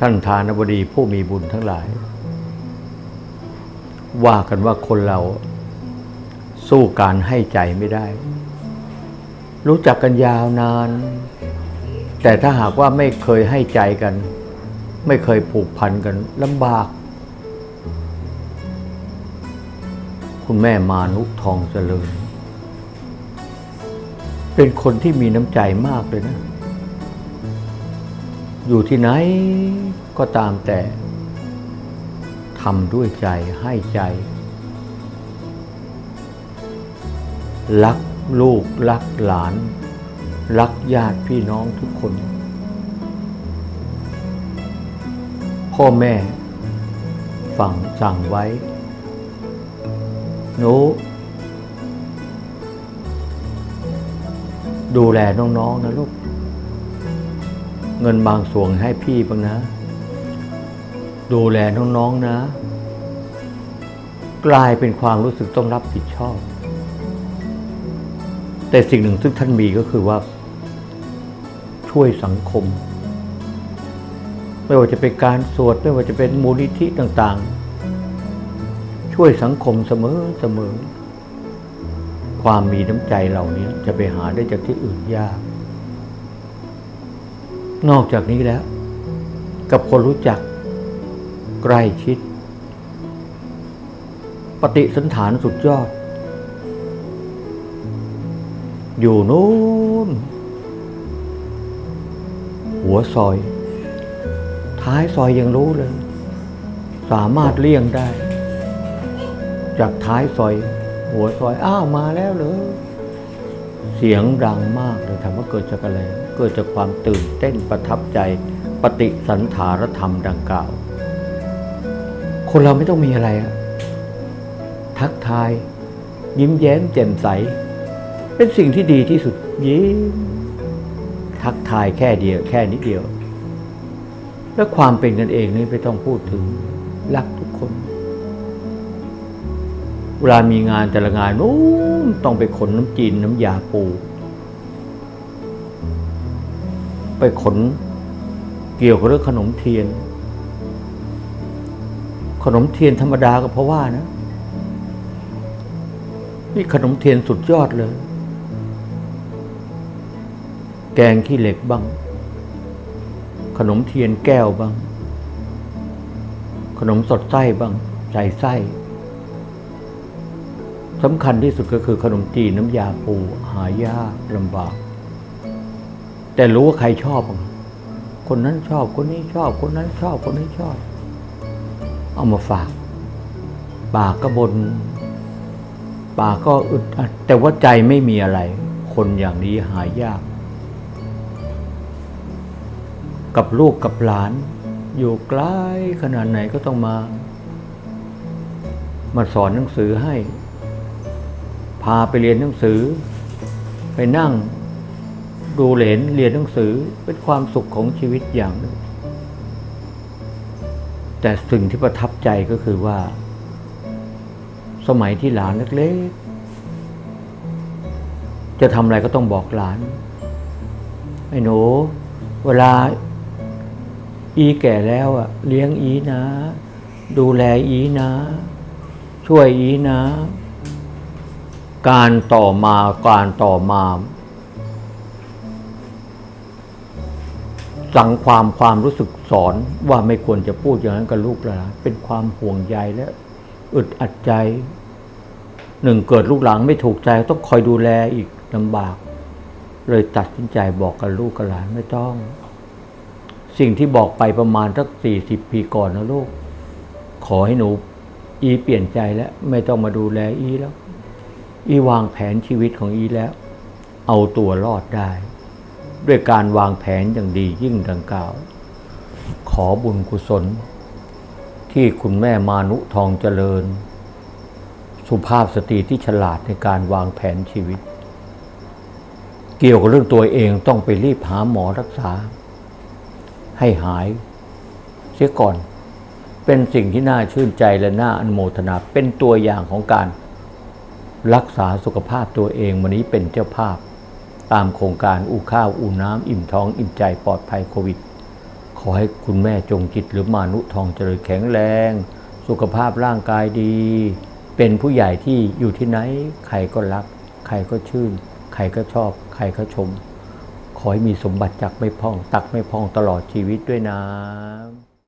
ท่านทานบดีผู้มีบุญทั้งหลาย ว่ากันว่าคนเราสู้การให้ใจไม่ได้ รู้จักกันยาวนาน แต่ถ้าหากว่าไม่เคยให้ใจกัน ไม่เคยผูกพันกันลำบาก คุณแม่มานุกทองเจริญ เป็นคนที่มีน้ำใจมากเลยนะ อยู่ที่ไหนก็ตามแต่ทำด้วยใจให้ใจ รักลูกรักหลาน รักญาติพี่น้องทุกคน พ่อแม่ฝังสั่งไว้หนูดูแลน้องๆนะลูก เงินบางส่วนให้พี่บ้างนะ ดูแลน้องๆนะ กลายเป็นความรู้สึกต้องรับผิดชอบ แต่สิ่งหนึ่งซึ่งท่านมีก็คือว่า ช่วยสังคม ไม่ว่าจะเป็นการสวด ไม่ว่าจะเป็นมูลนิธิต่างๆ ช่วยสังคมเสมอเสมอความมีน้ำใจเหล่านี้จะไปหาได้จากที่อื่นยาก นอกจากนี้แล้ว กับคนรู้จักใกล้ชิด ปฏิสันฐานสุดยอด อยู่นู้น หัวซอย ท้ายซอยยังรู้เลย สามารถเลี่ยงได้ จากท้ายซอย หัวซอย อ้าวมาแล้วเหรอเสียงดังมากเลยถามว่าเกิดจากอะไร เกิดจากความตื่นเต้นประทับใจปฏิสันถารธรรมดังกล่าว คนเราไม่ต้องมีอะไร ทักทาย ยิ้มแย้มแจ่มใส เป็นสิ่งที่ดีที่สุดยิ้มทักทายแค่เดียว แค่นิดเดียว และความเป็นกันเองนี่ไม่ต้องพูดถึงรักทุกคนเวลามีงานแต่ละงานนู้นต้องไปขนน้ำจีนน้ำยาปู ไปขนเกี่ยวกับเรื่องขนมเทียน ขนมเทียนธรรมดาก็เพราะว่านะ นี่ขนมเทียนสุดยอดเลย แกงขี้เหล็กบ้าง ขนมเทียนแก้วบ้าง ขนมสดไส้บ้างใส่ไส้สำคัญที่สุดก็คือขนมจีนน้ำยาปูหายากลำบาก แต่รู้ว่าใครชอบบ้งคนนั้นชอบคนนี้ชอบ คนนั้นชอบคนนี้ชอบ เอามาฝาก ปากก็บนปากก็อึดอัดแต่ว่าใจไม่มีอะไร คนอย่างนี้หายาก กับลูกกับหลาน อยู่ไกลขนาดไหนก็ต้องมา มาสอนหนังสือให้ พาไปเรียนหนังสือ ไปนั่ง ดูเหรนเรียนหนังสือเป็นความสุขของชีวิตอย่างหนึ่ง แต่สิ่งที่ประทับใจก็คือว่า สมัยที่หลานเล็กๆ จะทำอะไรก็ต้องบอกหลาน ไอ้หนูเวลาอีแก่แล้วอะเลี้ยงอีนะ ดูแลอีนะ ช่วยอีนะ การต่อมาการต่อมา สั่งความความรู้สึกสอนว่าไม่ควรจะพูดอย่างนั้นกับลูกหลานเป็นความห่วงใยและอึดอัดใจหนึ่งเกิดลูกหลานไม่ถูกใจต้องคอยดูแลอีกลำบาก เลยตัดสินใจบอกกับลูกกับหลานไม่ต้อง สิ่งที่บอกไปประมาณสักสี่สิบปีก่อนนะลูก ขอให้หนู อีเปลี่ยนใจแล้ว ไม่ต้องมาดูแลอีแล้ว อีวางแผนชีวิตของอีแล้ว เอาตัวรอดได้ ด้วยการวางแผนอย่างดียิ่งดังกล่าว ขอบุญกุศล ที่คุณแม่มานุทองเจริญ สุภาพสตรีที่ฉลาดในการวางแผนชีวิต เกี่ยวกับเรื่องตัวเองต้องไปรีบหาหมอรักษา ให้หาย เสียก่อน เป็นสิ่งที่น่าชื่นใจและน่าอนโมทนาเป็นตัวอย่างของการรักษาสุขภาพตัวเองวันนี้เป็นเจ้าภาพ ตามโครงการอู้ข้าวอู้น้ำอิ่มท้องอิ่มใจปลอดภัยโควิด ขอให้คุณแม่จงจิตหรือมานุทองเจริญแข็งแรง สุขภาพร่างกายดี เป็นผู้ใหญ่ที่อยู่ที่ไหน ใครก็รัก ใครก็ชื่น ใครก็ชอบ ใครก็ชม ขอให้มีสมบัติจักไม่พ่อง ตักไม่พ่องตลอดชีวิตด้วยนะ